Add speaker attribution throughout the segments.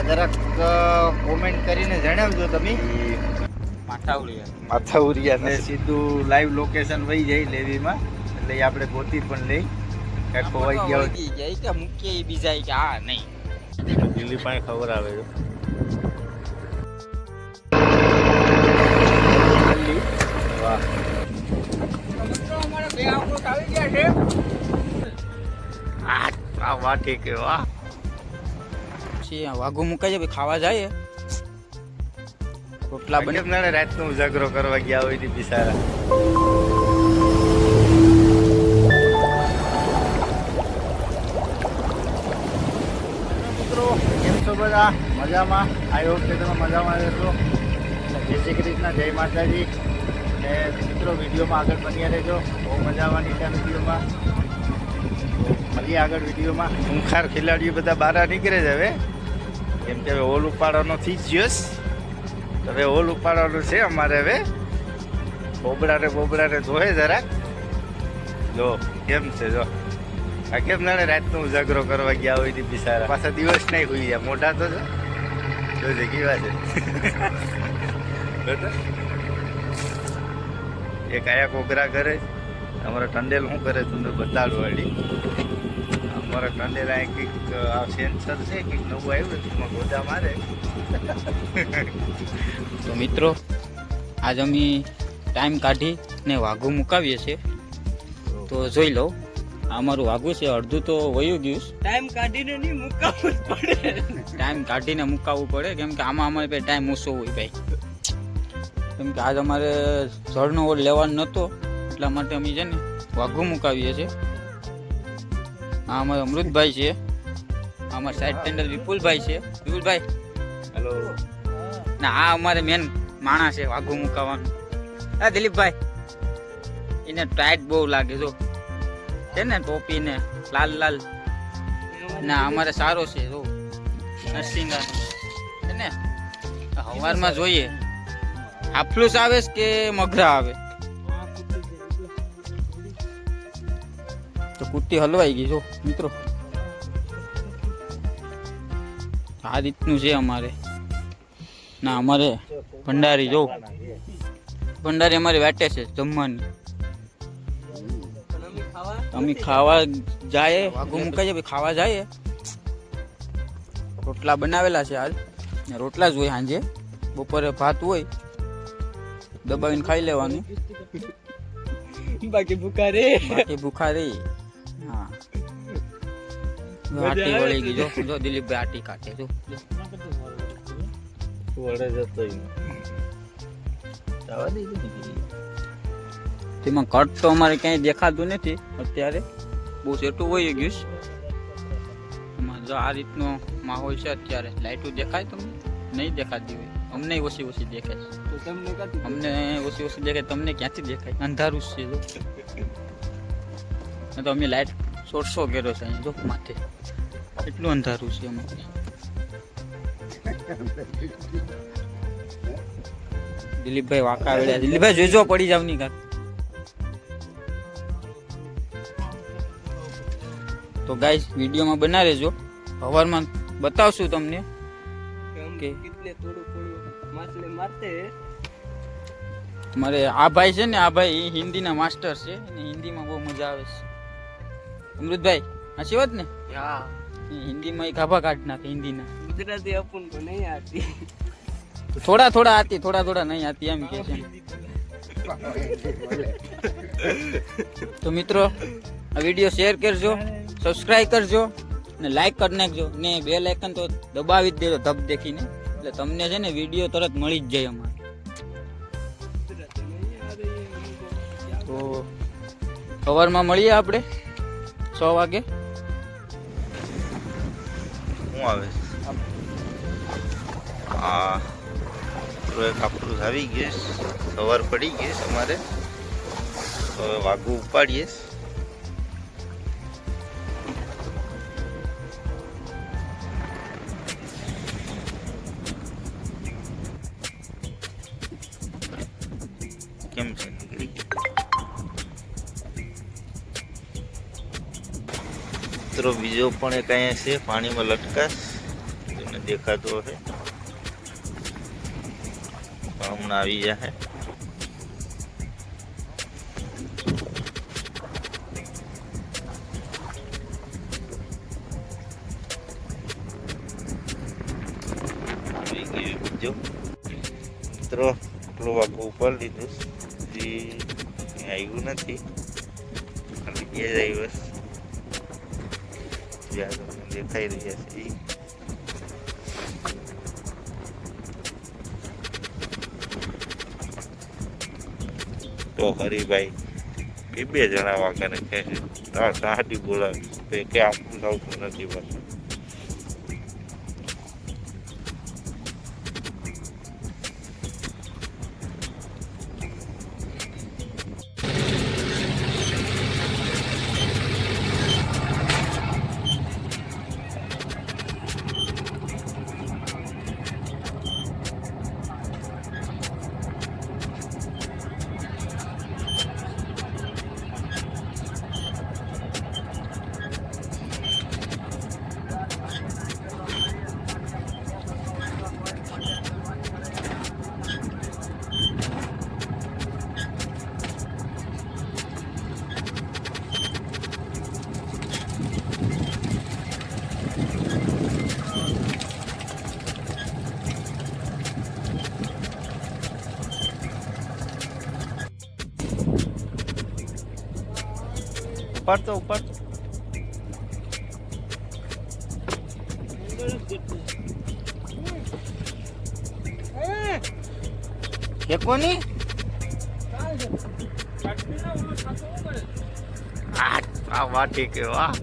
Speaker 1: આ જરાક કોમેન્ટ કરીને જણાવજો તમે.
Speaker 2: માથાવડિયા
Speaker 1: માથાઉરિયા ને સીધું લાઈવ લોકેશન વહી જાય લેવીમાં. એટલે આપણે ગોતી પણ લઈ. કાંઈક ખોવાઈ ગયા. હોય
Speaker 2: કે મૂકીએ એ બીજા કે આ નહીં.
Speaker 1: દિલ્હી પાસે ખબર આવે છે. વાહ
Speaker 2: અમારા બે આંગળો આવી ગયા છે.
Speaker 1: આ આ વાહ ઠીક વાહ.
Speaker 2: પછી વાઘું મુકાય છે ભાઈ ખાવા જાય. રોટલા બને.
Speaker 1: રાતનો ઉજાગરો કરવા ગયા હોયની બિસારા મિત્રો કેમ છો બધા? મજામાં? આઈ હોપ કે તમે મજામાં રહેશો. જય શ્રી કૃષ્ણ જય માતાજી. ને મિત્રો વિડીયોમાં આગળ બન્યા રહેજો. બહુ મજા આવવાની છે વિડીયોમાં. મળીએ આગળ વિડીયોમાં. ખૂંખાર ખેલાડીઓ બધા બહાર નીકળે છે હવે. કેમ કે હવે ઓલ ઉપાડવાનો થઈ જ ગયો છે. હવે હોલ ઉપાડવાનું છે અમારે હવે. બોબડાને બોબડાને જોહે જરાક. જો, કેમ છે, જો. આ કેમ જાણે રાતનો ઉજાગરો કરવા ગયા હોયની બિચારા. પાછા દિવસ નહીં હોઈ ગયા. મોટા તો છે જોજે કેવા છે? એક આયા કોગરા કરે અમારો ટંડેલ શું કરે તમને બતાડું વાળી અમારા ટંડેલ આ કંઈક આ સેન્સર છે કંઈક નવું આવ્યું છે એમાં ગોદા મારે.
Speaker 2: તો મિત્રો આજ અમે ટાઈમ કાઢી ને વાઘું મુકાવીએ છીએ. તો જોઈ લઉં આ અમારું વાઘું છે અડધું તો વયું ગયું.
Speaker 3: ટાઈમ કાઢીને નહીં મુકાવવું પડે.
Speaker 2: ટાઈમ કાઢીને મુકાવવું પડે કેમ કે આમાં અમારે ભાઈ ટાઈમ ઓછો હોય ભાઈ. કેમ કે આજ અમારે જળનો ઓલ લેવાનો નહોતો એટલા માટે અમે છે ને વાઘું મુકાવીએ છીએ. આ અમારા અમૃતભાઈ છે. અમારા સાઈડ ટેન્ડર વિપુલભાઈ છે. વિપુલભાઈ?
Speaker 1: હેલો
Speaker 2: ના આ અમારે મેન માણસ છે વાઘું મુકાવાનું. હા દિલીપભાઈ. એને ટાઈટ બહુ લાગે જો. છે ને ટોપી ને લાલ લાલ. ના અમારે સારો છે જો. નરસિંહ છે ને? સવારમાં જોઈએ. હાફલુસ આવે કે મગરા આવે? તો હલવાઈ ગઈ જો મિત્રો. આ રીતનું છે અમારે. ના અમારે ભંડારી જો. ભંડારી અમારી વાટે છે જમવાની.
Speaker 3: અમે ખાવા
Speaker 2: જાય. વાઘું મુકાઈ જાય ખાવા જાય. રોટલા બનાવેલા છે આજ રોટલા જ હોય સાંજે બપોરે ભાત હોય. દબાવીને ખાઈ લેવાનું.
Speaker 3: બાકી ભૂખા રે.
Speaker 2: બાકી ભૂખા રહી હા. આટી વળી ગઈ જો જો દિલીપભાઈ આટી કાઢે જો.
Speaker 1: વળે જતો જવા દે
Speaker 2: તેમાં કટ તો અમારે ક્યાંય દેખાતું નથી. અત્યારે બહુ સેટું હોય ગયું છે. એમાં જો આ રીતનો માહોલ છે અત્યારે. લાઇટો દેખાય તમને? નહીં દેખાતી હોય. અમને ઓછી ઓછી દેખાય
Speaker 3: તમને
Speaker 2: અમને ઓછી ઓછી દેખાય. તમને ક્યાંથી દેખાય? અંધારું જ છે જો. ને તો અમે લાઇટ સોળસો કર્યો છે અહીંયા, જો માથે. એટલું અંધારું છે અમારે દિલીપભાઈ વાંકા આવેલા દિલીપભાઈ જોજો પડી જાવની ઘર. તો ગાઈસ વિડીયોમાં બના રહેજો સવારમાં બતાવશું તમને
Speaker 3: કે
Speaker 2: મારે આ ભાઈ છે ને, આ ભાઈ હિન્દીના માસ્ટર છે અને હિન્દીમાં બહુ મજા આવે છે. અમૃતભાઈ હાચી વાત ને?
Speaker 3: હા.
Speaker 2: હિન્દીમાં એક આભા કાઢ નાખે હિન્દીના.
Speaker 3: ગુજરાતી અપુન તો નહીં આતી
Speaker 2: થોડા થોડા આતી થોડા થોડા નહીં આતી એમ કે છે. તો મિત્રો આ વીડિયો શેર કરજો સબસ્ક્રાઇબ કરજો ને લાઈક કરી નાખજો ને બે લાઇકન તો દબાવી જ દેજો ધબ દેખીને. એટલે તમને છે ને વીડિયો તરત મળી જ જાય અમારે. તો સવારમાં મળીએ આપણે. છ વાગે?
Speaker 1: શું આવે તો એક આપણું આવી ગયું સવાર પડી ગઈ અમારે. હવે વાઘું ઉપાડીએ. બીજો પણ એક અહીંયા છે, પાણીમાં લટકાશ. તમને દેખાતો હશે. હમણાં આવી જશે બીજો મિત્રો, પેલું વાગું ઉપર લીધું. જે આવ્યું નથી. બે જ આવ્યું તમને દેખાઈ રહ્યા છે ઈ. તો હરિભાઈ, બે બે જણા વાગને કહે છે તાર સાહડી બોલાવી એ કે આપણું આવતું નથી બસ ઉપાડતો ઉપાડતો. એ કોની આ વાટી કે વાહ.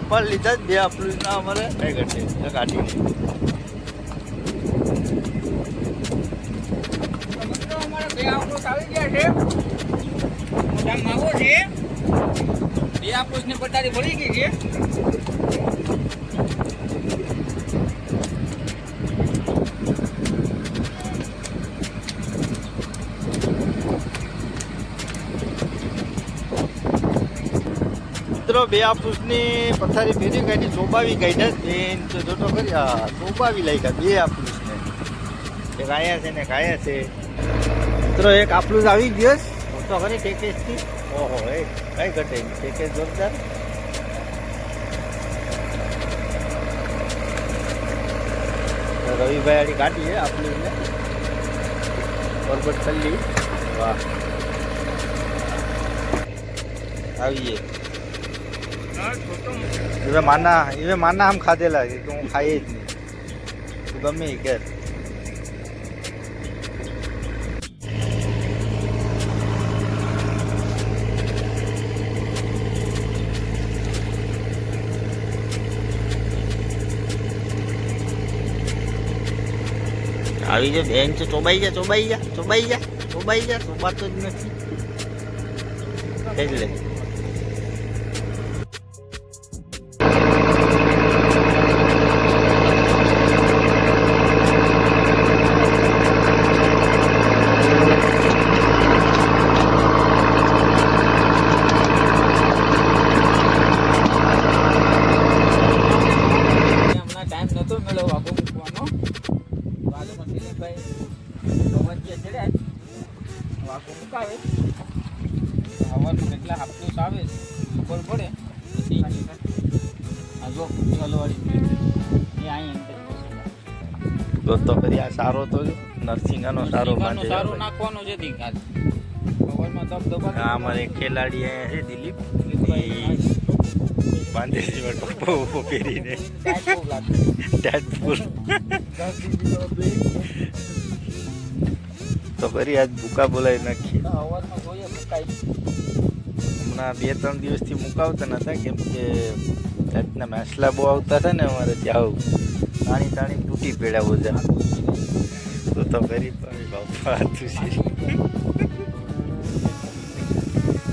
Speaker 1: ઉપર લીધા જ બે આપણું ના અમારે. બે ઘટે કાઢી
Speaker 2: અમારા બે આપ્રોચ ને પટારી ભરી ગઈ છે.
Speaker 1: મિત્રો, બે આપુસની પથારી ફેરી કાઢી ચોબાવી કાઢ્યા બેન જોતો કરી ચોબાવી લઈ ગયા બે આપુસને એક આયા છે ને કાયા છે. મિત્રો, એક આપલું આવી ગયો છે. તો ખરી પેકેજથી ઓહો, એ કઈ ઘટે? ટેકેજ જોરદાર. રવિભાઈ આડી કાઢી છે આપલી ને પરબત થલ્લી વાહ. આવીએ. હવે માના હવે માના આમ ખાધેલા છે કે હું ખાઈ જ નહીં તું ગમે એ કે આવી જાય બેન છે, ચોબાઈ જા ચોબાઈ જા ચોબાઈ જા ચોબાઈ જા ચોબાતો જ નથી. એટલે
Speaker 2: જો એ
Speaker 1: દોસ્તો કરી આ સારો તો. નરસિંહાનો સારો માટે
Speaker 2: સારું નાખવાનું છે
Speaker 1: અમારે ખેલાડી છે દિલીપ. ઈ ટોપો ઊભો પહેરીને. ટેટફુલ તો ફરી આજ ભૂકા બોલાવી નાખીએ. હમણાં બે ત્રણ દિવસથી મુકાવતા નતા કેમ કે જાતના માછલા બહુ આવતા હતા ને અમારે ત્યાં તાણી તાણી તૂટી પડ્યા બધા. તો તો કરી પણ બાપા તું છે.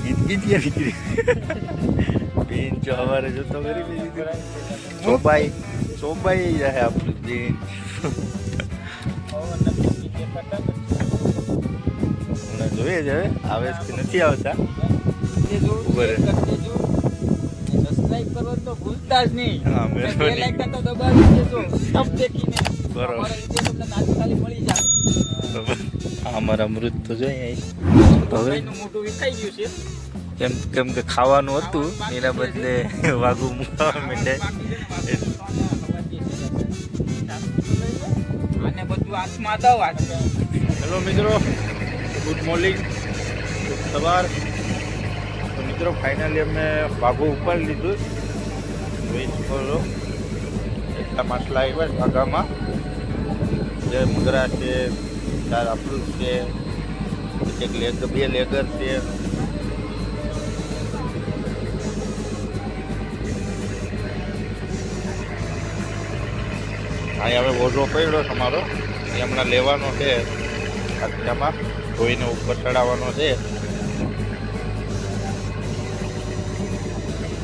Speaker 1: ગીત ગીત બેન જો અમારે જોતો કરી બીજી ચોબાઈ ચોબાઈ જાય આપણું બેન. જોઈએ છે આવે કે નથી આવતા?
Speaker 2: દેજો,
Speaker 1: ઊભો રહે.
Speaker 2: share કરી દેજો. અને subscribe કરવાનું તો ભૂલતા જ નહીં.
Speaker 1: હા,
Speaker 2: અને
Speaker 1: મહેરબાની.
Speaker 2: તો દબાવી દેજો સબ દેખીને.
Speaker 1: બરોબર.
Speaker 2: તમને તાત્કાલિક મળી જાય.
Speaker 1: આ અમારા અમૃત તો જોઈએ તો હવે
Speaker 2: ભાઈનું વિખાઈ ગયું છે.
Speaker 1: કેમ કેમ કે ખાવાનું હતું એના બદલે વાગુ મૂકવા માંડે.
Speaker 2: અને બધું હાથમાં દવા
Speaker 1: હેલો મિત્રો ગુડ મોર્નિંગ. સવાર. મિત્રો ફાઇનલી અમે વાઘો ઉપર લીધું. જોઈ શકો છો એટલા માટલા આવ્યા છે વાઘામાં જે મુદ્રા છે, ચાર આપણું છે એક લેગ બે લેગર છે. અહીં હવે ઓઝો પડ્યો તમારો એ હમણાં લેવાનો છે. આટલામાં ધોઈને ઉપર ચડાવવાનો છે.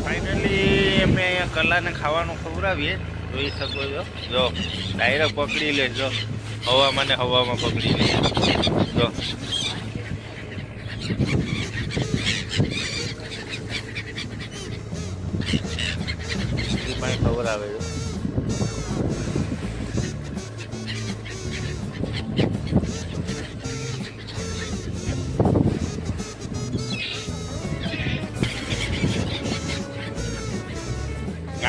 Speaker 1: ફાઇનલી અમે અહીંયા કલાને ખાવાનું ખવડાવીએ. જોઈ શકો છો. જો ડાયરેક્ટ પકડી લે, જો. હવામાં ને હવામાં પકડી લે. જો. ખબર આવે છે.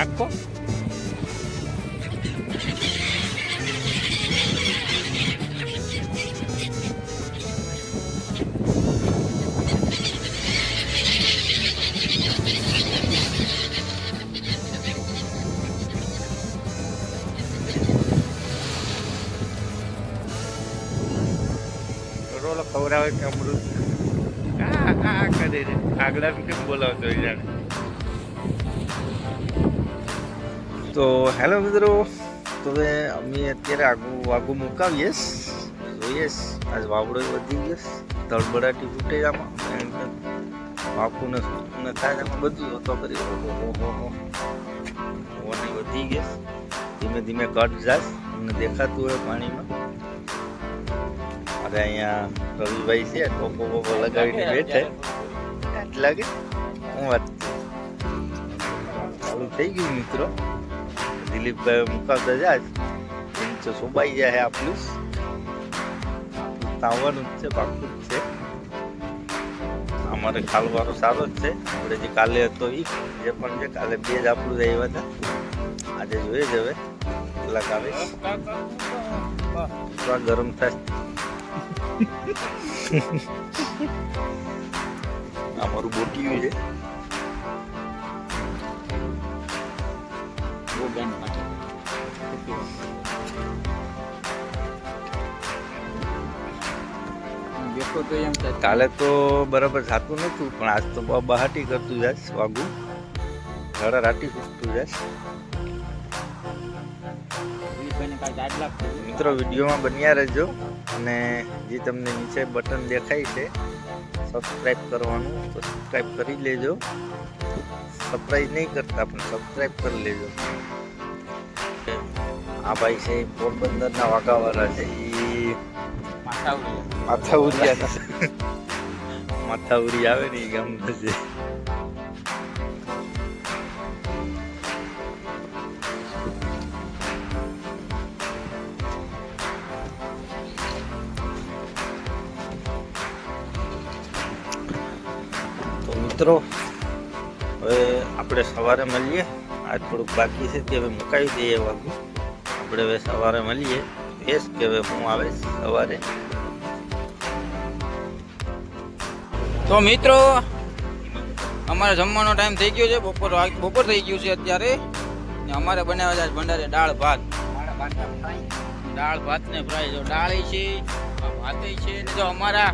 Speaker 1: નાખો રોલો ખવડાવે કે અમૃત આ આ કરે રે આગળ કેમ બોલાવતો હોય તો હેલો મિત્રો. તો હવે અમે અત્યારે આગું આગું મુકાવીએ. જોઈએ આજ વાવડો વધી ગયો. તળબડાટી ફૂટે આમાં. વાકું ને સૂકું ને થાય બધું હતો કરી વધી ગયો ધીમે ધીમે કટ જાય. અમને દેખાતું હોય પાણીમાં. અરે અહીંયા રવિભાઈ છે ટોપો બોપો લગાવીને બેઠે. આટલા લાગે? હું વાત ચાલુ થઈ ગયું મિત્રો. દિલીપભાઈ મુકાવતા જાય નીચે સોબાઈ જાય આપણું આવવાનું જ છે પાકું છે. અમારે ખાલવાનો સારો જ છે. આપણે જે કાલે હતો એ જે પણ છે, કાલે બે જ આપણું જ આવ્યા હતા. આજે જોઈએ જ હવે. કલાક આવે. થોડા ગરમ થાય. અમારું બોટિયું છે.
Speaker 2: બેન માટે
Speaker 1: કાલે તો બરાબર થતું નહોતું, પણ આજ તો બહુ બહાટી કરતું જાય વાગું. ઘડા રાટી ફૂટતું જાય. મિત્રો, વિડીયોમાં બન્યા રહેજો અને જે તમને નીચે બટન દેખાય છે સબસ્ક્રાઈબ કરવાનું, તો સબસ્ક્રાઈબ કરી લેજો. સબસ્ક્રાઈબ નહીં કરતા, પણ સબસ્ક્રાઈબ કરી લેજો. આ ભાઈ છે પોરબંદરના વાઘાવાળા છે. એ. માથાઉરિયા માથાઉરી આવે ને એ ગામનો છે. તો મિત્રો હવે આપણે સવારે મળીએ. આ થોડુંક બાકી છે તે હવે મુકાવી દઈએ વાગું આપણે હવે સવારે મળીએ. બેસ કે હવે હું આવે સવારે.
Speaker 2: તો મિત્રો, અમારે જમવાનો ટાઈમ થઈ ગયો છે. બપોર બપોર થઈ ગયું છે અત્યારે. અમારે બનાવ્યા છે ભંડારે દાળ ભાત. દાળ ભાત ને ફ્રાય જો દાળ છે ભાત છે. ને જો અમારા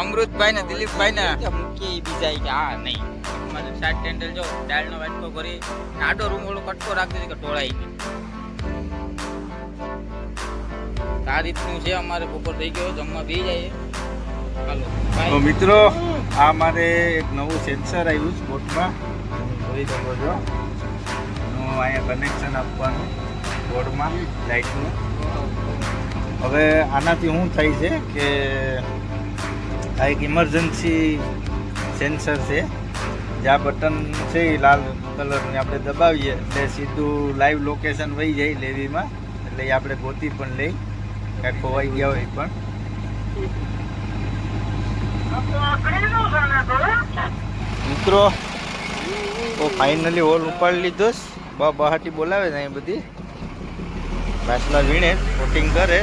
Speaker 2: અમૃતભાઈ ને દિલીપભાઈ ને મૂકી બીજા કે હા, નહીં. અમારે સાત ટેન્ડલ જો, દાળનો વાટકો કરી આડો રૂમ ઓલો કટકો રાખી દીધી કે ટોળાઈ ગઈ આ રીતનું છે, અમારે બપોર થઈ ગયો, જમવા જાય
Speaker 1: મિત્રો, આ મારે એક નવું સેન્સર આવ્યું બોટમાં જોઈ શકો છો. હું અહીંયા કનેક્શન આપવાનું બોર્ડમાં લાઇટનું હવે આનાથી શું થાય છે કે આ એક ઇમરજન્સી સેન્સર છે. જે આ બટન છે એ લાલ કલરની આપણે દબાવીએ. એટલે સીધું લાઈવ લોકેશન વહી જાય લેવીમાં. એટલે આપણે ગોતી પણ લઈ. કાંઈ ખોવાઈ ગયા હોય પણ. મિત્રો તો ફાઇનલી હોલ ઉપાડી લીધો. બા બહાટી બોલાવે છે અહીં બધી. પાછલા વીણે વોટિંગ કરે.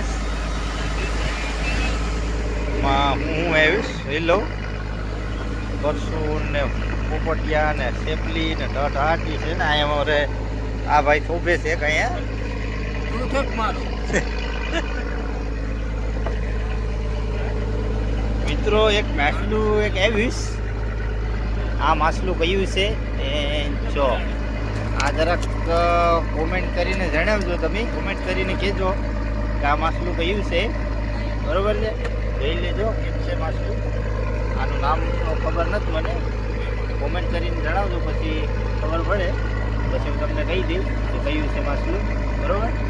Speaker 1: માં હું આવીશ. એ લઉં પરસું ને પોપટિયા ને સેપલી ને ઢટ હાટી છે ને અહીંયા અમારે આ ભાઈ થોભે છે કે અહીંયા? મિત્રો, એક માછલું એક આવીશ. આ માછલું કયું છે? એ જો. આ જરાક કોમેન્ટ કરીને જણાવજો તમે. કોમેન્ટ કરીને કહેજો કે આ માછલું કયું છે. બરોબર છે? જોઈ લેજો કેમ છે માછલું. આનું નામ ખબર નથી મને. કોમેન્ટ કરીને જણાવજો, પછી ખબર પડે. પછી હું તમને કહી દઈશ કે કયું છે માછલું. બરોબર?